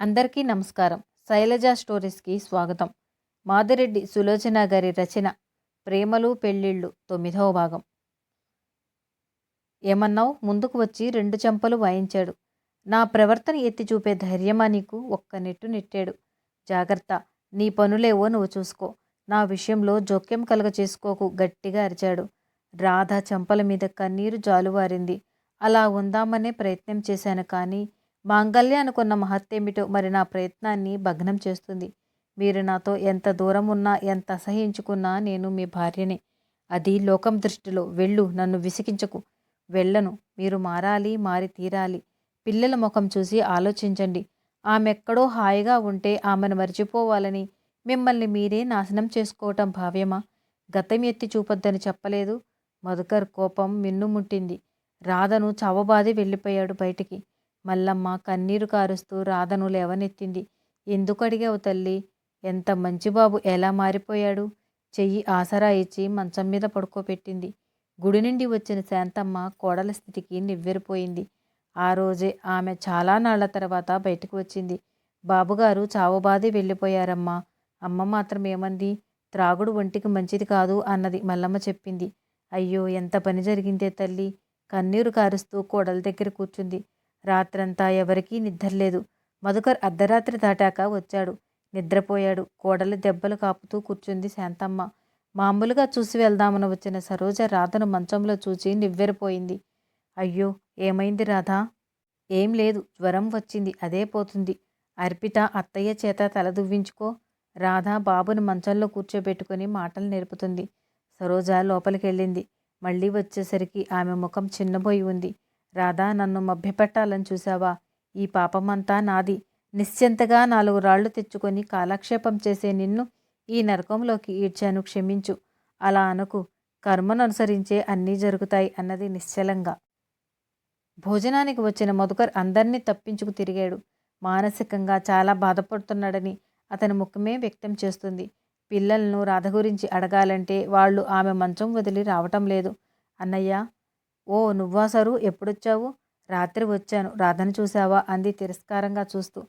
అందరికీ నమస్కారం. శైలజ స్టోరీస్కి స్వాగతం. మాదిరెడ్డి సులోచన గారి రచన ప్రేమలు పెళ్ళిళ్ళు తొమ్మిదవ భాగం. ఏమన్నావు? ముందుకు వచ్చి రెండు చెంపలు వాయించాడు. నా ప్రవర్తన ఎత్తి చూపే ధైర్యమా నీకు? ఒక్క నెట్టు నెట్టాడు. జాగ్రత్త. నీ పనులేవో నువ్వు చూసుకో. నా విషయంలో జోక్యం కలగ చేసుకోకు గట్టిగా అరిచాడు. రాధ చెంపల మీద కన్నీరు జాలువారింది. అలా ఉందామనే ప్రయత్నం చేశాను కానీ మాంగల్య అనుకున్న మహత్తేమిటో మరి నా ప్రయత్నాన్ని భగ్నం చేస్తుంది. మీరు నాతో ఎంత దూరం ఉన్నా ఎంత అసహించుకున్నా నేను మీ భార్యనే. అది లోకం దృష్టిలో వెళ్ళు నన్ను విసిగించకు. వెళ్ళను. మీరు మారాలి మారి తీరాలి. పిల్లల ముఖం చూసి ఆలోచించండి. ఆమెక్కడో హాయిగా ఉంటే ఆమెను మర్చిపోవాలని మిమ్మల్ని మీరే నాశనం చేసుకోవటం భావ్యమా? గతం ఎత్తి చూపొద్దని చెప్పలేదు. మధుకర్ కోపం మిన్నుముట్టింది. రాధను చావబాది వెళ్ళిపోయాడు బయటికి. మల్లమ్మ కన్నీరు కారుస్తూ రాధను లేవనెత్తింది. ఎందుకు అడిగావు తల్లి? ఎంత మంచి బాబు ఎలా మారిపోయాడు? చెయ్యి ఆసరా ఇచ్చి మంచం మీద పడుకోబెట్టింది. గుడి నుండి వచ్చిన శాంతమ్మ కోడల స్థితికి నివ్వెరిపోయింది. ఆ రోజే ఆమె చాలా నాళ్ళ తర్వాత బయటకు వచ్చింది. బాబుగారు చావుబాది వెళ్ళిపోయారమ్మా. అమ్మ మాత్రం ఏమంది? త్రాగుడు ఒంటికి మంచిది కాదు అన్నది మల్లమ్మ చెప్పింది. అయ్యో ఎంత పని జరిగిందే తల్లి? కన్నీరు కారుస్తూ కోడల దగ్గర కూర్చుంది. రాత్రంతా ఎవరికీ నిద్రలేదు. మధుకర్ అర్ధరాత్రి దాటాక వచ్చాడు. నిద్రపోయాడు. కోడలు దెబ్బలు కాపుతూ కూర్చుంది శాంతమ్మ. మామూలుగా చూసి వెళ్దామని వచ్చిన సరోజ రాధను మంచంలో చూచి నివ్వెరపోయింది. అయ్యో ఏమైంది రాధా? ఏం లేదు. జ్వరం వచ్చింది. అదే పోతుంది. అర్పిత అత్తయ్య చేత తలదువ్వించుకో రాధ బాబుని మంచంలో కూర్చోబెట్టుకుని మాటలు నేర్పుతుంది. సరోజ లోపలికి వెళ్ళింది మళ్ళీ వచ్చేసరికి ఆమె ముఖం చిన్నబోయి ఉంది. రాధా నన్ను మభ్యపెట్టాలని చూశావా? ఈ పాపమంతా నాది. నిశ్చింతగా నాలుగు రాళ్ళు తెచ్చుకొని కాలక్షేపం చేసే నిన్ను ఈ నరకంలోకి ఈడ్చాను. క్షమించు. అలా అనకు. కర్మను అనుసరించే అన్నీ జరుగుతాయి అన్నది నిశ్చలంగా. భోజనానికి వచ్చిన మధుకర్ అందరినీ తప్పించుకు తిరిగాడు. మానసికంగా చాలా బాధపడుతున్నాడని అతని ముఖమే వ్యక్తం చేస్తుంది. పిల్లలను రాధ గురించి అడగాలంటే వాళ్ళు ఆమె మంచం వదిలి రావటం లేదు. అన్నయ్య ఓ నువ్వా సరు? ఎప్పుడొచ్చావు? రాత్రి వచ్చాను. రాధను చూశావా? అంది తిరస్కారంగా చూస్తూ.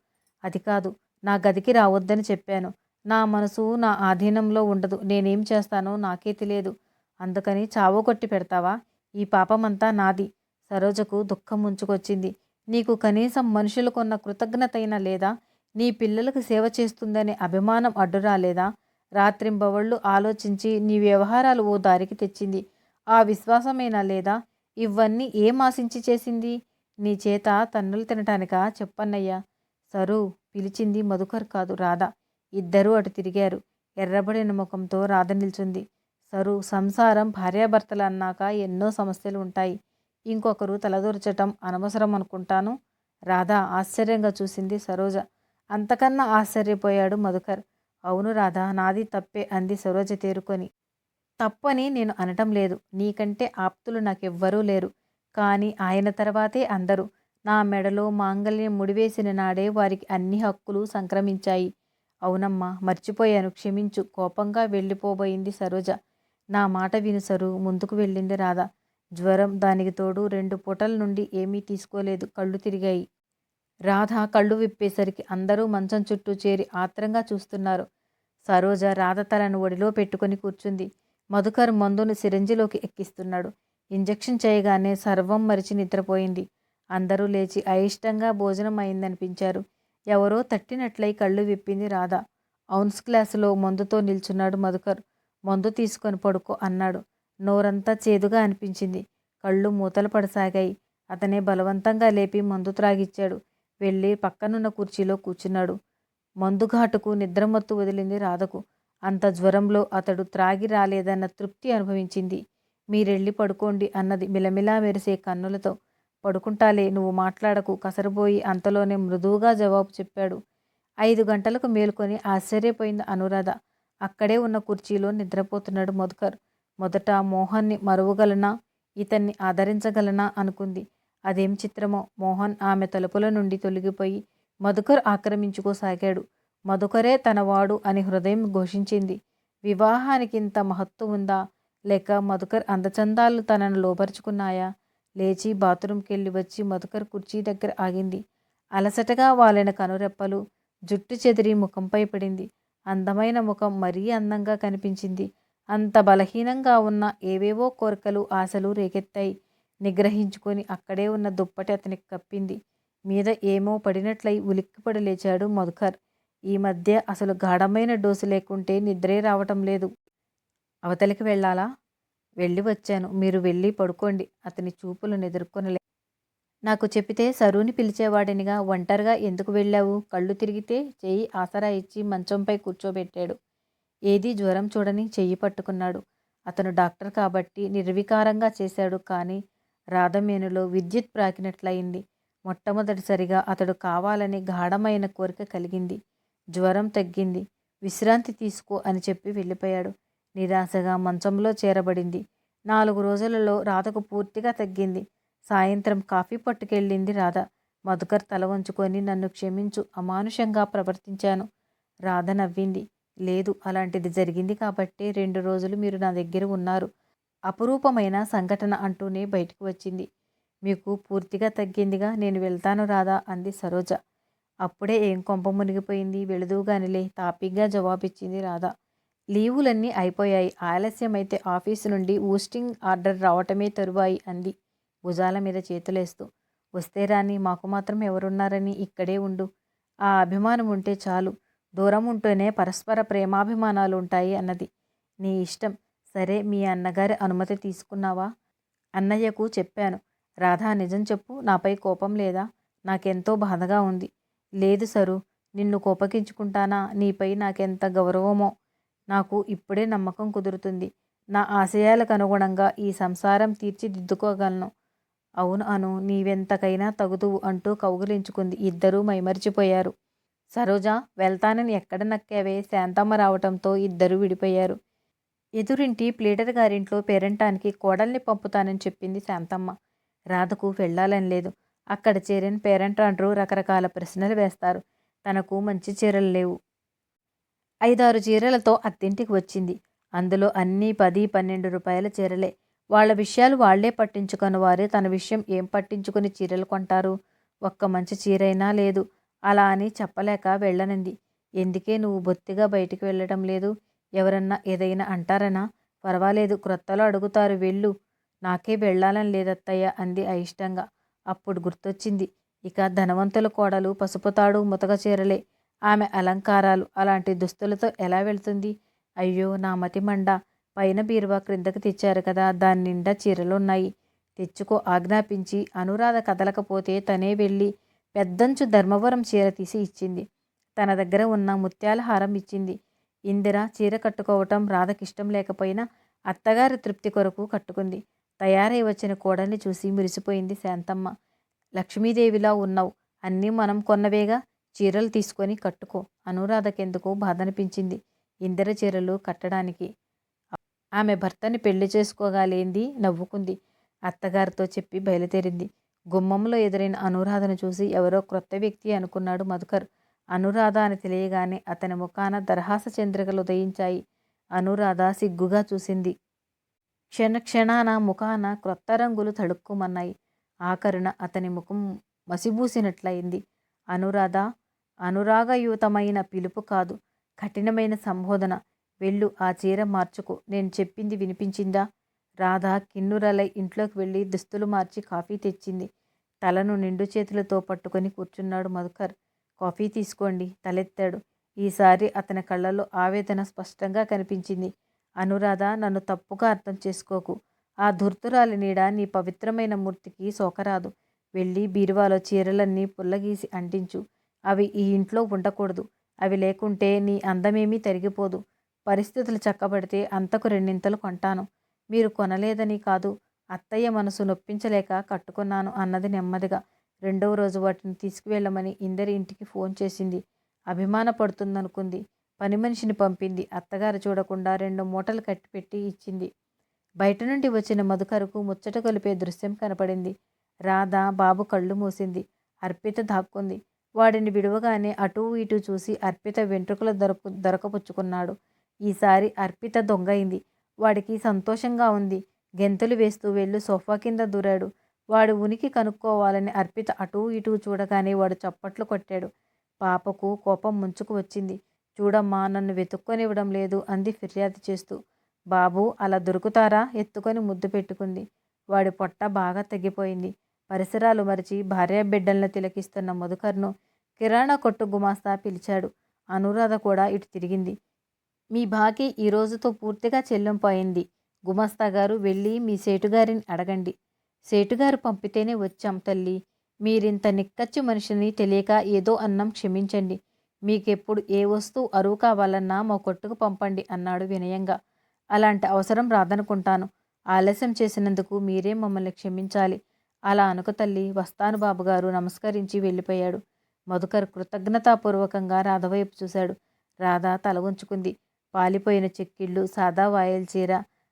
అది కాదు నా గదికి రావద్దని చెప్పాను. నా మనసు నా ఆధీనంలో ఉండదు. నేనేం చేస్తానో నాకే తెలియదు. అందుకని చావు కొట్టి పెడతావా? ఈ పాపమంతా నాది. సరోజకు దుఃఖం ముంచుకొచ్చింది. నీకు కనీసం మనుషులకున్న కృతజ్ఞతైనా లేదా? నీ పిల్లలకు సేవ చేస్తుందనే అభిమానం అడ్డురాలేదా రాత్రింబవళ్ళు ఆలోచించి నీ వ్యవహారాలు ఓ దారికి తెచ్చింది. ఆ విశ్వాసమైనా లేదా? ఇవన్నీ ఏం ఆశించి చేసింది? నీ చేత తన్నులు తినటానికా? చెప్పన్నయ్యా. సరు పిలిచింది మధుకర్ కాదు రాధ. ఇద్దరూ అటు తిరిగారు. ఎర్రబడిన ముఖంతో రాధ నిల్చుంది. సరు సంసారం భార్యాభర్తలు అన్నాక ఎన్నో సమస్యలు ఉంటాయి. ఇంకొకరు తలదూర్చటం అనవసరం అనుకుంటాను. రాధ ఆశ్చర్యంగా చూసింది సరోజ. అంతకన్నా ఆశ్చర్యపోయాడు మధుకర్. అవును రాధా నాది తప్పే అంది సరోజ తేరుకొని. తప్పని నేను అనటం లేదు. నీకంటే ఆప్తులు నాకెవ్వరూ లేరు. కానీ ఆయన తర్వాతే అందరూ. నా మెడలో మాంగల్యం ముడివేసిన నాడే వారికి అన్ని హక్కులు సంక్రమించాయి. అవునమ్మా మర్చిపోయాను. క్షమించు. కోపంగా వెళ్ళిపోబోయింది సరోజ. నా మాట విను సరు. ముందుకు వెళ్ళింది రాధ. జ్వరం దానికి తోడు రెండు పూటల నుండి ఏమీ తీసుకోలేదు. కళ్ళు తిరిగాయి. రాధ కళ్ళు విప్పేసరికి అందరూ మంచం చుట్టూ చేరి ఆత్రంగా చూస్తున్నారు. సరోజ రాధ తలను ఒడిలో పెట్టుకొని కూర్చుంది. మధుకర్ మందును సిరంజిలోకి ఎక్కిస్తున్నాడు. ఇంజెక్షన్ చేయగానే సర్వం మరిచి నిద్రపోయింది. అందరూ లేచి అయిష్టంగా భోజనం అయిందనిపించారు. ఎవరో తట్టినట్లయి కళ్ళు విప్పింది రాధ. ఔన్స్ క్లాసులో మందుతో నిల్చున్నాడు మధుకర్. మందు తీసుకొని పడుకో అన్నాడు. నోరంతా చేదుగా అనిపించింది. కళ్ళు మూతలు పడసాగాయి. అతనే బలవంతంగా లేపి మందు త్రాగిచ్చాడు. వెళ్ళి పక్కనున్న కుర్చీలో కూర్చున్నాడు. మందుఘాటుకు నిద్రమత్తు వదిలింది రాధకు. అంత జ్వరంలో అతడు త్రాగి రాలేదన్న తృప్తి అనుభవించింది. మీరెళ్ళి పడుకోండి అన్నది మిలమిలా మెరిసే కన్నులతో. పడుకుంటాలే నువ్వు మాట్లాడకు కసరబోయి అంతలోనే మృదువుగా జవాబు చెప్పాడు. ఐదు గంటలకు మేలుకొని ఆశ్చర్యపోయింది అనురాధ. అక్కడే ఉన్న కుర్చీలో నిద్రపోతున్నాడు మధుకర్. మొదట మోహన్ని మరువగలనా? ఇతన్ని ఆదరించగలనా? అనుకుంది. అదేం చిత్రమో? మోహన్ ఆమె తలుపుల నుండి తొలగిపోయి మధుకర్ ఆక్రమించుకోసాగాడు. మధుకరే తనవాడు అని హృదయం ఘోషించింది. వివాహానికి ఇంత మహత్తు ఉందా లేక మధుకర్ అందచందాలు తనను లోపరుచుకున్నాయా లేచి బాత్రూంకి వెళ్ళి వచ్చి మధుకర్ కుర్చీ దగ్గర ఆగింది. అలసటగా వాలిన కనురెప్పలు జుట్టు చెదిరి ముఖంపై పడింది. అందమైన ముఖం మరీ అందంగా కనిపించింది. అంత బలహీనంగా ఉన్న ఏవేవో కోరికలు ఆశలు రేకెత్తాయి. నిగ్రహించుకొని అక్కడే ఉన్న దుప్పటి అతనికి కప్పింది. మీద ఏమో పడినట్లయి ఉలిక్కిపడి లేచాడు మధుకర్. ఈ మధ్య అసలు గాఢమైన డోసు లేకుంటే నిద్రే రావటం లేదు. అవతలికి వెళ్ళాలా? వెళ్ళి వచ్చాను. మీరు వెళ్ళి పడుకోండి. అతని చూపులను ఎదుర్కొనలే నాకు చెప్పితే సరుని పిలిచేవాడినిగా ఒంటరిగా ఎందుకు వెళ్ళావు? కళ్ళు తిరిగితే చెయ్యి ఆసరా ఇచ్చి మంచంపై కూర్చోబెట్టాడు. ఏది జ్వరం చూడని చెయ్యి పట్టుకున్నాడు. అతను డాక్టర్ కాబట్టి నిర్వికారంగా చేశాడు కానీ రాధమేనులో విద్యుత్ ప్రాకినట్లయింది. మొట్టమొదటిసారిగా అతడు కావాలని గాఢమైన కోరిక కలిగింది. జ్వరం తగ్గింది. విశ్రాంతి తీసుకో అని చెప్పి వెళ్ళిపోయాడు. నిరాశగా మంచంలో చేరబడింది. నాలుగు రోజులలో రాధకు పూర్తిగా తగ్గింది. సాయంత్రం కాఫీ పట్టుకెళ్ళింది రాధ. మధుకర్ తల వంచుకొని నన్ను క్షమించు అమానుషంగా ప్రవర్తించాను. రాధ నవ్వింది. లేదు అలాంటిది జరిగింది కాబట్టి రెండు రోజులు మీరు నా దగ్గర ఉన్నారు. అపురూపమైన సంఘటన అంటూనే బయటకు వచ్చింది. మీకు పూర్తిగా తగ్గిందిగా నేను వెళ్తాను రాదా అంది సరోజ. అప్పుడే ఏం కొంప మునిగిపోయింది? వెళుదుగానిలే తాపీగా జవాబిచ్చింది రాధ. లీవులన్నీ అయిపోయాయి. ఆలస్యమైతే ఆఫీసు నుండి ఊస్టింగ్ ఆర్డర్ రావటమే తరువాయి అంది భుజాల మీద చేతులేస్తూ. వస్తే రాని మాకు మాత్రం ఎవరున్నారని ఇక్కడే ఉండు. ఆ అభిమానం ఉంటే చాలు. దూరం ఉంటేనే పరస్పర ప్రేమాభిమానాలు ఉంటాయి అన్నది. నీ ఇష్టం. సరే మీ అన్నగారి అనుమతి తీసుకున్నావా? అన్నయ్యకు చెప్పాను. రాధా నిజం చెప్పు. నాపై కోపం లేదా? నాకెంతో బాధగా ఉంది. లేదు సరు నిన్ను కోపగించుకుంటానా? నీపై నాకెంత గౌరవమో? నాకు ఇప్పుడే నమ్మకం కుదురుతుంది. నా ఆశయాలకు అనుగుణంగా ఈ సంసారం తీర్చిదిద్దుకోగలను. అవును అను నీవెంతకైనా తగుదువు అంటూ కౌగిలించుకుంది. ఇద్దరూ మైమరిచిపోయారు. సరోజ వెళ్తానని ఎక్కడ నక్కావే? శాంతమ్మ రావటంతో ఇద్దరూ విడిపోయారు. ఎదురింటి ప్లేటర్ గారింట్లో పేరంటానికి కోడల్ని పంపుతానని చెప్పింది శాంతమ్మ. రాధకు వెళ్ళాలని లేదు. అక్కడ చేరిన పేరెంట్ పేరెంటాండ్రు రకరకాల ప్రశ్నలు వేస్తారు. తనకు మంచి చీరలు లేవు. ఐదారు చీరలతో అత్తింటికి వచ్చింది. అందులో అన్నీ పది పన్నెండు రూపాయల చీరలే. వాళ్ళ విషయాలు వాళ్ళే పట్టించుకుని వారే తన విషయం ఏం పట్టించుకుని చీరలు కొంటారు? ఒక్క మంచి చీరైనా లేదు. అలా అని చెప్పలేక వెళ్ళనంది. ఎందుకే నువ్వు బొత్తిగా బయటికి వెళ్ళడం లేదు? ఎవరన్నా ఏదైనా అంటారనా? పర్వాలేదు క్రొత్తలో అడుగుతారు వెళ్ళు. నాకే వెళ్ళాలని లేదత్తయ్య అంది అయిష్టంగా. అప్పుడు గుర్తొచ్చింది. ఇక ధనవంతుల కోడలు పసుపుతాడు ముతక చీరలే. ఆమె అలంకారాలు అలాంటి దుస్తులతో ఎలా వెళ్తుంది? అయ్యో నా మతి మండ. పైన బీరువా క్రిందకి తెచ్చారు కదా దాని నిండా చీరలున్నాయి. తెచ్చుకో ఆజ్ఞాపించి అనురాధ కదలకపోతే తనే వెళ్ళి పెద్దంచు ధర్మవరం చీర తీసి ఇచ్చింది. తన దగ్గర ఉన్న ముత్యాల హారం ఇచ్చింది. ఇందిర చీర కట్టుకోవటం రాధకిష్టం లేకపోయినా అత్తగారి తృప్తి కొరకు కట్టుకుంది. తయారై వచ్చిన కోడల్ని చూసి మురిసిపోయింది శాంతమ్మ. లక్ష్మీదేవిలా ఉన్నావు అన్నీ మనం కొన్నవేగా చీరలు తీసుకొని కట్టుకో అనురాధకెందుకు బాధనిపించింది ఇందిర చీరలు కట్టడానికి. ఆమె భర్తని పెళ్ళి చేసుకోగాలేంది నవ్వుకుంది. అత్తగారితో చెప్పి బయలుదేరింది. గుమ్మంలో ఎదురైన అనురాధను చూసి ఎవరో క్రొత్త వ్యక్తి అనుకున్నాడు మధుకర్. అనురాధ అని తెలియగానే అతని ముఖాన దరహాస చంద్రికలు ఉదయించాయి. అనురాధ సిగ్గుగా చూసింది. క్షణ క్షణాన ముఖాన క్రొత్త రంగులు తడుక్కుమన్నాయి. ఆఖరున అతని ముఖం మసిబూసినట్లయింది. అనురాధ అనురాగయుతమైన పిలుపు కాదు. కఠినమైన సంబోధన. వెళ్ళు ఆ చీర మార్చుకో. నేను చెప్పింది వినిపించిందా? రాధ కిన్నురలై ఇంట్లోకి వెళ్ళి దుస్తులు మార్చి కాఫీ తెచ్చింది. తలను నిండు చేతులతో పట్టుకొని కూర్చున్నాడు మధుకర్. కాఫీ తీసుకోండి తలెత్తాడు. ఈసారి అతని కళ్ళలో ఆవేదన స్పష్టంగా కనిపించింది. అనురాధ నన్ను తప్పుగా అర్థం చేసుకోకు. ఆ ధుర్తురాలి నీడ నీ పవిత్రమైన మూర్తికి సోకరాదు. వెళ్ళి బీరువాలో చీరలన్నీ పుల్లగీసి అంటించు. అవి ఈ ఇంట్లో ఉండకూడదు. అవి లేకుంటే నీ అందమేమీ తరిగిపోదు. పరిస్థితులు చక్కబడితే అంతకు రెండింతలు కొంటాను. మీరు కొనలేదని కాదు. అత్తయ్య మనసు నొప్పించలేక కట్టుకున్నాను అన్నది నెమ్మదిగా. రెండవ రోజు వాటిని తీసుకువెళ్ళమని ఇందరి ఇంటికి ఫోన్ చేసింది. అభిమానపడుతుందనుకుంది. పని మనిషిని పంపింది. అత్తగారు చూడకుండా రెండు మూటలు కట్టిపెట్టి ఇచ్చింది. బయట నుండి వచ్చిన మధుకరకు ముచ్చట కొలిపే దృశ్యం కనపడింది. రాధ బాబు కళ్ళు మూసింది. అర్పిత దాక్కుంది. వాడిని విడువగానే అటూ ఇటూ చూసి అర్పిత వెంట్రుకలు దొరకు దొరకపుచ్చుకున్నాడు. ఈసారి అర్పిత దొంగయింది. వాడికి సంతోషంగా ఉంది. గెంతులు వేస్తూ వెళ్ళు సోఫా కింద దూరాడు. వాడు ఉనికి కనుక్కోవాలని అర్పిత అటూ ఇటూ చూడగానే వాడు చప్పట్లు కొట్టాడు. పాపకు కోపం ముంచుకు వచ్చింది. చూడమ్మా నన్ను వెతుక్కొనివ్వడం లేదు అంది ఫిర్యాదు చేస్తూ. బాబు అలా దొరుకుతారా? ఎత్తుకొని ముద్దు పెట్టుకుంది. వాడి పొట్ట బాగా తగ్గిపోయింది పరిసరాలు మరిచి భార్య బిడ్డలను తిలకిస్తున్న మధుకర్ను కిరాణా కొట్టు గుమాస్తా పిలిచాడు. అనురాధ కూడా ఇటు తిరిగింది. మీ బాకీ ఈ రోజుతో పూర్తిగా చెల్లింపోయింది. గుమాస్తా గారు వెళ్ళి మీ సేటుగారిని అడగండి. సేటుగారు పంపితేనే వచ్చాం తల్లి. మీరింత నిక్కచ్చి మనిషిని తెలియక ఏదో అన్నం క్షమించండి. మీకెప్పుడు ఏ వస్తువు అరువు కావాలన్నా మా కొట్టుకు పంపండి అన్నాడు వినయంగా. అలాంటి అవసరం రాదనుకుంటాను. ఆలస్యం చేసినందుకు మీరే మమ్మల్ని క్షమించాలి. అలా అనుక తల్లి వస్తాను బాబుగారు నమస్కరించి వెళ్ళిపోయాడు. మధుకర్ కృతజ్ఞతాపూర్వకంగా రాధవైపు చూశాడు. రాధ తల ఉంచుకుంది పాలిపోయిన చెక్కిళ్ళు సాదా వాయల్ చీర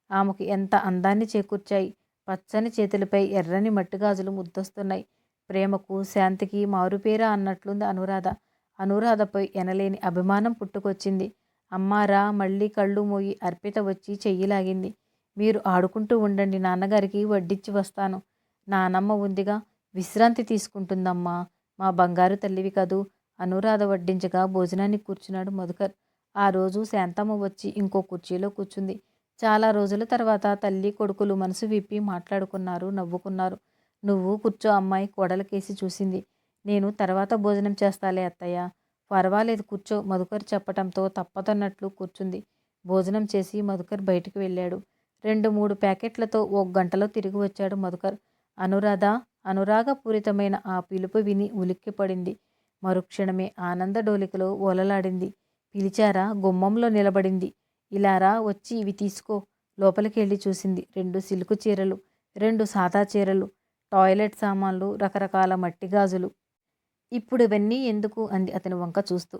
ఆమెకు ఎంత అందాన్ని చేకూర్చాయి. పచ్చని చేతులపై ఎర్రని మట్టిగాజులు ముద్దొస్తున్నాయి. ప్రేమకు శాంతికి మారుపేరా అన్నట్లుంది అనురాధ. అనురాధపై ఎనలేని అభిమానం పుట్టుకొచ్చింది. అమ్మారా మళ్ళీ కళ్ళు మోయి అర్పిత వచ్చి చెయ్యిలాగింది మీరు ఆడుకుంటూ ఉండండి నాన్నగారికి వడ్డిచ్చి వస్తాను. నానమ్మ ఉందిగా విశ్రాంతి తీసుకుంటుందమ్మా. మా బంగారు తల్లివి కదూ అనురాధ వడ్డించగా భోజనానికి కూర్చున్నాడు మధుకర్. ఆ రోజు శాంతమ్మ వచ్చి ఇంకో కుర్చీలో కూర్చుంది. చాలా రోజుల తర్వాత తల్లి కొడుకులు మనసు విప్పి మాట్లాడుకున్నారు నవ్వుకున్నారు. నువ్వు కూర్చో అమ్మాయి కోడలకేసి చూసింది. నేను తర్వాత భోజనం చేస్తాలే అత్తయ్య. పర్వాలేదు కూర్చో. మధుకర్ చెప్పటంతో తప్పదన్నట్లు కూర్చుంది. భోజనం చేసి మధుకర్ బయటికి వెళ్ళాడు. రెండు మూడు ప్యాకెట్లతో ఓ గంటలో తిరిగి వచ్చాడు మధుకర్. అనురాధ అనురాగపూరితమైన ఆ పిలుపు విని ఉలిక్కిపడింది మరుక్షణమే ఆనంద డోలికలో ఓలలాడింది. పిలిచారా? గుమ్మంలో నిలబడింది. ఇలారా? వచ్చి ఇవి తీసుకో. లోపలికి వెళ్ళి చూసింది. రెండు సిల్కు చీరలు రెండు సాదా చీరలు టాయిలెట్ సామాన్లు రకరకాల మట్టి గాజులు. ఇప్పుడు ఇవన్నీ ఎందుకు అంది అతని వంక చూస్తూ.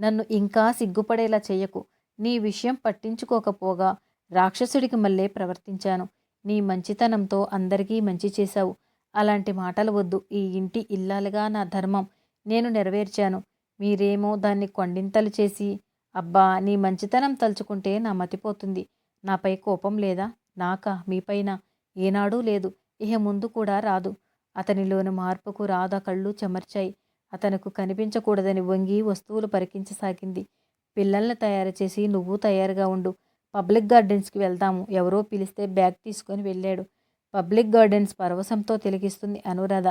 నన్ను ఇంకా సిగ్గుపడేలా చేయకు. నీ విషయం పట్టించుకోకపోగా రాక్షసుడికి మళ్ళీ ప్రవర్తించాను. నీ మంచితనంతో అందరికీ మంచి చేశావు. అలాంటి మాటలు వద్దు. ఈ ఇంటి ఇల్లాలుగా నా ధర్మం. నేను నెరవేర్చాను. మీరేమో దాన్ని కొండింతలు చేసి అబ్బా నీ మంచితనం తలుచుకుంటే నా మతిపోతుంది నాపై కోపం లేదా? నాకా? మీపైన? ఏనాడూ లేదు. ఇహ ముందు కూడా రాదు. అతనిలోని మార్పుకు రాధ కళ్ళు చెమర్చాయి. అతనకు కనిపించకూడదని వంగి వస్తువులు పరికించసాగింది. పిల్లల్ని తయారు చేసి నువ్వు తయారుగా ఉండు. పబ్లిక్ గార్డెన్స్కి వెళ్దాము. ఎవరో పిలిస్తే బ్యాగ్ తీసుకొని వెళ్ళాడు. పబ్లిక్ గార్డెన్స్ పరవశంతో తిలగిస్తుంది అనురాధ.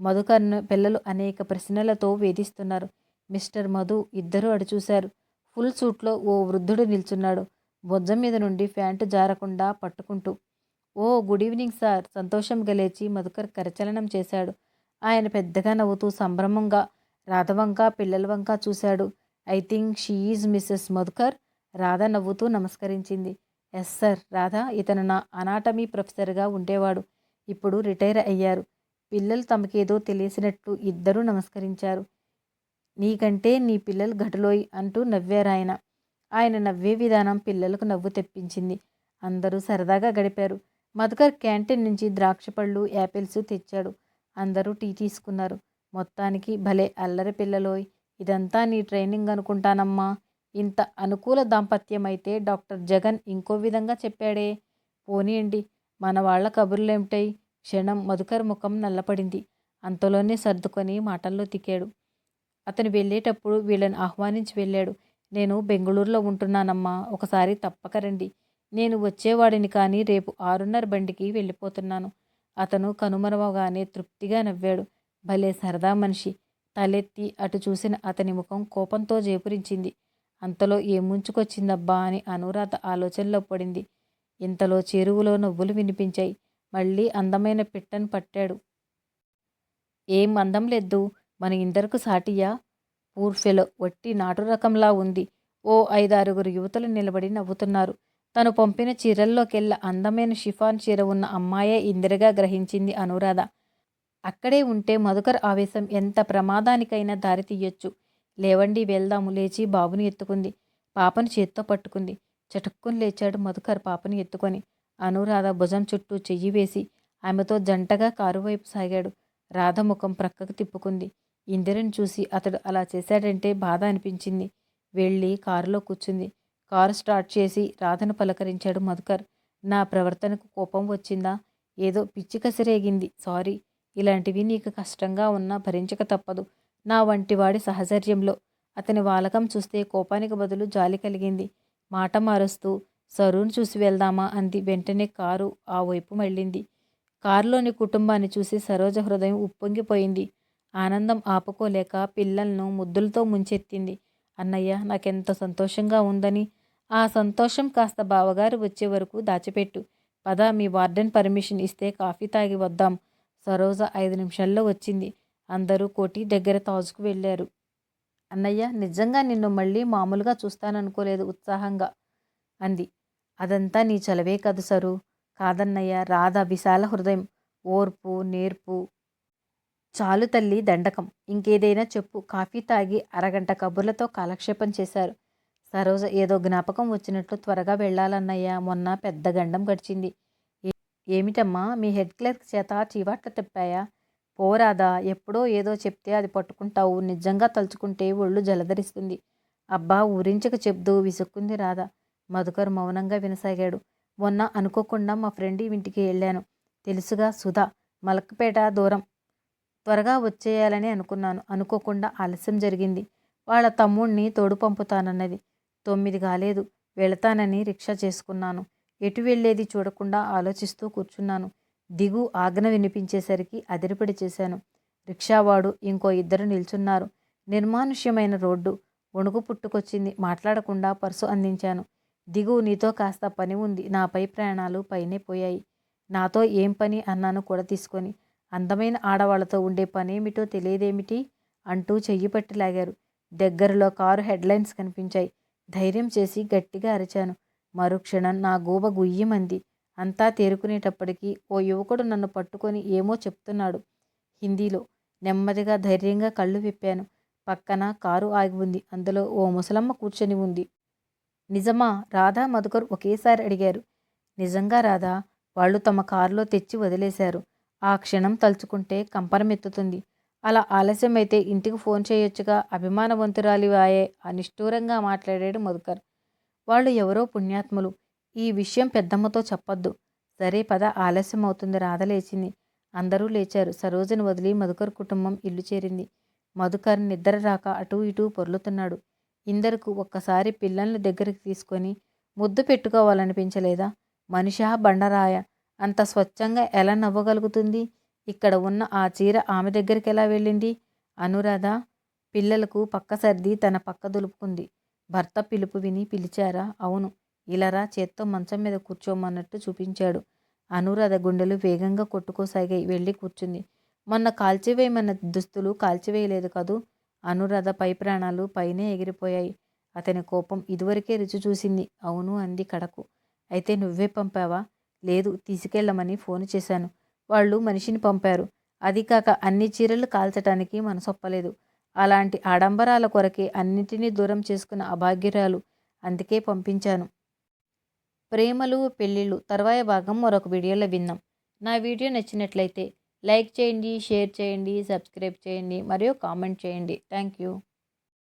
మధుకర్ను పిల్లలు అనేక ప్రశ్నలతో వేధిస్తున్నారు. మిస్టర్ మధు ఇద్దరూ అడు చూశారు ఫుల్ సూట్లో ఓ వృద్ధుడు నిల్చున్నాడు. బొజ్జం మీద నుండి ప్యాంటు జారకుండా పట్టుకుంటూ ఓ గుడ్ ఈవినింగ్ సార్. సంతోషం గలేచి మధుకర్ కరచలనం చేశాడు. ఆయన పెద్దగా నవ్వుతూ సంభ్రమంగా రాధవంక పిల్లల వంక చూశాడు. I think she is Mrs Madhukar. Radha నవ్వుతూ నమస్కరించింది. ఎస్ సార్ రాధ ఇతను నా అనాటమీ ప్రొఫెసర్గా ఉండేవాడు. ఇప్పుడు రిటైర్ అయ్యారు. పిల్లలు తమకేదో తెలిసినట్లు ఇద్దరూ నమస్కరించారు. నీకంటే నీ పిల్లలు గటులోయ్ అంటూ నవ్వారాయన ఆయన నవ్వే విధానం పిల్లలకు నవ్వు తెప్పించింది. అందరూ సరదాగా గడిపారు. మధుకర్ క్యాంటీన్ నుంచి ద్రాక్ష పళ్ళు యాపిల్స్ తెచ్చాడు. అందరూ టీ తీసుకున్నారు. మొత్తానికి భలే అల్లరి పిల్లలోయ్. ఇదంతా నీ ట్రైనింగ్ అనుకుంటానమ్మా. ఇంత అనుకూల దాంపత్యం అయితే డాక్టర్ జగన్ ఇంకో విధంగా చెప్పాడే. పోనీయండి మన వాళ్ళ కబుర్లేమిటై? క్షణం మధుకర్ ముఖం నల్లపడింది. అంతలోనే సర్దుకొని మాటల్లో తికాడు అతను వెళ్ళేటప్పుడు వీళ్ళని ఆహ్వానించి వెళ్ళాడు. నేను బెంగళూరులో ఉంటున్నానమ్మా. ఒకసారి తప్పక రండి. నేను వచ్చేవాడిని కానీ రేపు ఆరున్నర బండికి వెళ్ళిపోతున్నాను. అతను కనుమరవగానే తృప్తిగా నవ్వాడు. భలే సరదా మనిషి. తలెత్తి అటు చూసిన అతని ముఖం కోపంతో జేపురించింది. అంతలో ఏముంచుకొచ్చిందబ్బా అని అనురాధ ఆలోచనలో పడింది. ఇంతలో చెరువులో నవ్వులు వినిపించాయి. మళ్ళీ అందమైన పిట్టను పట్టాడు. ఏం అందం లేదు మన ఇందరకు సాటియా పూర్ఫెలో వట్టి నాటు రకంలా ఉంది. ఓ ఐదారుగురు యువతలు నిలబడి నవ్వుతున్నారు. తను పంపిన చీరల్లోకెల్లా అందమైన షిఫాన్ చీర ఉన్న అమ్మాయే ఇందిరగా గ్రహించింది అనురాధ. అక్కడే ఉంటే మధుకర్ ఆవేశం ఎంత ప్రమాదానికైనా దారి తీయొచ్చు. లేవండి వెళ్దాము లేచి బాబుని ఎత్తుకుంది. పాపను చేత్తో పట్టుకుంది. చటుక్కుని లేచాడు మధుకర్ పాపని ఎత్తుకొని. అనురాధ భుజం చుట్టూ చెయ్యి వేసి ఆమెతో జంటగా కారు వైపు సాగాడు. రాధ ముఖం ప్రక్కకు తిప్పుకుంది. ఇందిరను చూసి అతడు అలా చేశాడంటే బాధ అనిపించింది. వెళ్ళి కారులో కూర్చుంది. కారు స్టార్ట్ చేసి రాధను పలకరించాడు మధుకర్. నా ప్రవర్తనకు కోపం వచ్చిందా? ఏదో పిచ్చి కసిరేగింది. సారీ. ఇలాంటివి నీకు కష్టంగా ఉన్నా భరించక తప్పదు. నా వంటివాడి సహచర్యంలో. అతని వాలకం చూస్తే కోపానికి బదులు జాలి కలిగింది. మాట మారుస్తూ సరూన్ చూసి వెళ్దామా? అంది. వెంటనే కారు ఆ వైపు మళ్ళింది. కారులోని కుటుంబాన్ని చూసి సరోజ హృదయం ఉప్పొంగిపోయింది. ఆనందం ఆపుకోలేక పిల్లలను ముద్దులతో ముంచెత్తింది. అన్నయ్య నాకెంత సంతోషంగా ఉందని ఆ సంతోషం కాస్త బావగారు వచ్చే వరకు దాచిపెట్టు. పద మీ వార్డెన్ పర్మిషన్ ఇస్తే కాఫీ తాగి వద్దాం. సరోజ ఐదు నిమిషాల్లో వచ్చింది. అందరూ కోటి దగ్గర తాజుకు వెళ్ళారు. అన్నయ్య నిజంగా నిన్ను మళ్ళీ మామూలుగా చూస్తాననుకోలేదు ఉత్సాహంగా అంది. అదంతా నీ చలవే కదు సరు. కాదన్నయ్య రాధ విశాల హృదయం. ఓర్పు నేర్పు. చాలు తల్లి దండకం. ఇంకేదైనా చెప్పు. కాఫీ తాగి అరగంట కబుర్లతో కాలక్షేపం చేశారు. సరోజ ఏదో జ్ఞాపకం వచ్చినట్లు త్వరగా వెళ్ళాలన్నయ్య. మొన్న పెద్ద గండం గడిచింది. ఏమిటమ్మా? మీ హెడ్ క్లర్క్ చేత చీవాట్లు తిప్పాయా? పోరాదా? ఎప్పుడో ఏదో చెప్తే అది పట్టుకుంటావు. నిజంగా తలుచుకుంటే ఒళ్ళు జలధరిస్తుంది అబ్బా ఊరించక చెప్దు విసుక్కుంది రాధా. మధుకర్ మౌనంగా వినసాగాడు. మొన్న అనుకోకుండా మా ఫ్రెండ్ ఇంటికి వెళ్ళాను. తెలుసుగా సుధా. మలక్పేట దూరం. త్వరగా వచ్చేయాలని అనుకున్నాను. అనుకోకుండా ఆలస్యం జరిగింది. వాళ్ళ తమ్ముణ్ణి తోడు పంపుతానన్నది. తొమ్మిది కాలేదు. వెళతానని రిక్షా చేసుకున్నాను. ఎటు వెళ్ళేది చూడకుండా ఆలోచిస్తూ కూర్చున్నాను. దిగు ఆజ్ఞ వినిపించేసరికి అదిరిపడి చేశాను. రిక్షావాడు ఇంకో ఇద్దరు నిల్చున్నారు. నిర్మానుష్యమైన రోడ్డు. వణుకు పుట్టుకొచ్చింది. మాట్లాడకుండా పర్సు అందించాను. దిగు నీతో కాస్త పని ఉంది. నాపై ప్రయాణాలు పైనే పోయాయి. నాతో ఏం పని అన్నాను కూడా తీసుకొని. అందమైన ఆడవాళ్ళతో ఉండే పనేమిటో తెలియదేమిటి? అంటూ చెయ్యి పట్టి లాగారు. దగ్గరలో కారు హెడ్లైన్స్ కనిపించాయి. ధైర్యం చేసి గట్టిగా అరిచాను. మరుక్షణం నా గూబ గుయ్యమంది. అంతా తేరుకునేటప్పటికీ ఓ యువకుడు నన్ను పట్టుకొని ఏమో చెప్తున్నాడు. హిందీలో నెమ్మదిగా ధైర్యంగా కళ్ళు విప్పాను. పక్కన కారు ఆగి ఉంది. అందులో ఓ ముసలమ్మ కూర్చొని ఉంది. నిజమా? రాధా మధుకర్ ఒకేసారి అడిగారు. నిజంగా రాధా వాళ్ళు తమ కారులో తెచ్చి వదిలేశారు. ఆ క్షణం తలుచుకుంటే కంపనమెత్తుతుంది అలా ఆలస్యమైతే ఇంటికి ఫోన్ చేయొచ్చుగా. అభిమానవంతురాలి వాయే అనిష్ఠూరంగా మాట్లాడాడు మధుకర్. వాళ్ళు ఎవరో పుణ్యాత్ములు. ఈ విషయం పెద్దమ్మతో చెప్పొద్దు. సరే పద ఆలస్యం అవుతుంది రాధ లేచింది. అందరూ లేచారు. సరోజను వదిలి మధుకర్ కుటుంబం ఇల్లు చేరింది. మధుకర్ నిద్ర రాక అటూ ఇటూ పొర్లుతున్నాడు. ఇందరకు ఒక్కసారి పిల్లల్ని దగ్గరికి తీసుకొని ముద్దు పెట్టుకోవాలనిపించలేదా? మనిషా బండరాయ అంత స్వచ్ఛంగా ఎలా నవ్వగలుగుతుంది? ఇక్కడ ఉన్న ఆ చీర ఆమె దగ్గరికి ఎలా వెళ్ళింది? అనురాధ పిల్లలకు పక్క సర్ది తన పక్క దులుపుకుంది. భర్త పిలుపు విని పిలిచారా? అవును. ఇలరా చేత్తో మంచం మీద కూర్చోమన్నట్టు చూపించాడు. అనురాధ గుండెలు వేగంగా కొట్టుకోసాగాయి. వెళ్ళి కూర్చుంది. మొన్న కాల్చివేయమన్న దుస్తులు కాల్చివేయలేదు కదూ? అనురాధ పై ప్రాణాలు పైనే ఎగిరిపోయాయి. అతని కోపం ఇదివరకే రుచి చూసింది. అవును అంది కడకు. అయితే నువ్వే పంపావా? లేదు తీసుకెళ్ళమని ఫోన్ చేశాను. వాళ్ళు మనిషిని పంపారు. అది కాక అన్ని చీరలు కాల్చటానికి మనసొప్పలేదు. అలాంటి ఆడంబరాల కొరకే అన్నిటినీ దూరం చేసుకున్న అభాగ్యురాలు అందుకే పంపించాను. ప్రేమలు పెళ్ళిళ్ళు తర్వాయ భాగం మరొక వీడియోలో విన్నాం. నా వీడియో నచ్చినట్లయితే లైక్ చేయండి షేర్ చేయండి సబ్స్క్రైబ్ చేయండి మరియు కామెంట్ చేయండి. Thank you.